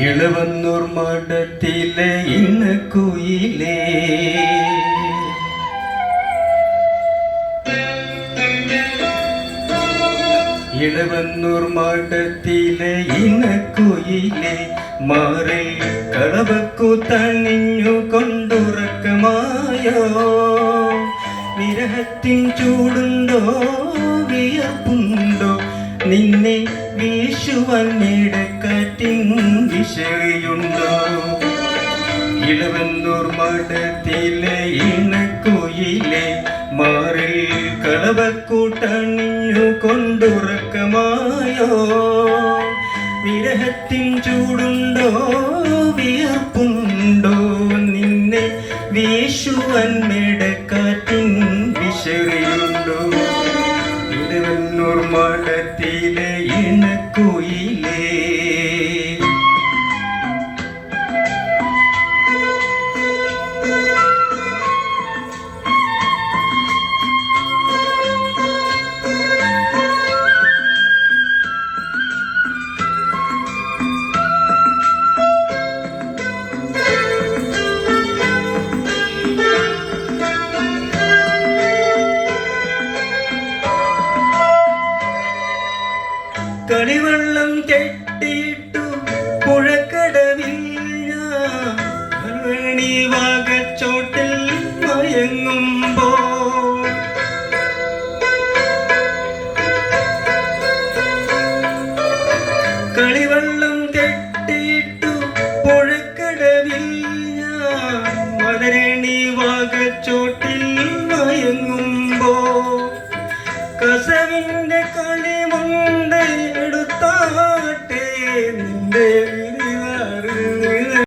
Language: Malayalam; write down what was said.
ഇടവന്നൂർ മഠത്തിലെ ഇന്ന് കുയിലേ. ഇളവന്നൂർ മഠത്തിലെ ഇന്ന് കുയിലേ. മാറി കളവക്കു തണിഞ്ഞു കൊണ്ടുറക്കമായോ? വിരഹത്തിൻ ചൂടുണ്ടോ വിയർപ്പുണ്ടോ? നിന്നെ വീശുവാൻ ഇടക്കാറ്റിൻ വിശയുണ്ടോ? കൊണ്ടുറക്കമായോ? വിരഹത്തിൻ ചൂടുണ്ടോ? വിയർപ്പുണ്ടോ നിന്നെ വീശുവൻ മെടക്കാറ്റിൻ വിശറിയുണ്ടോ ഇളവന്നൂർ മഠത്തിലെ കളിവെള്ളം കെട്ടിയിട്ടു പുഴക്കടവിൽ വാകച്ചോട്ടിൽ മയങ്ങുമ്പോ. കളിവെള്ളം കെട്ടിയിട്ടു പുഴക്കടവിൽ മലരണി വാകച്ചോട്ടിൽ മയങ്ങുമ്പോ. കസവിന്റെ കളി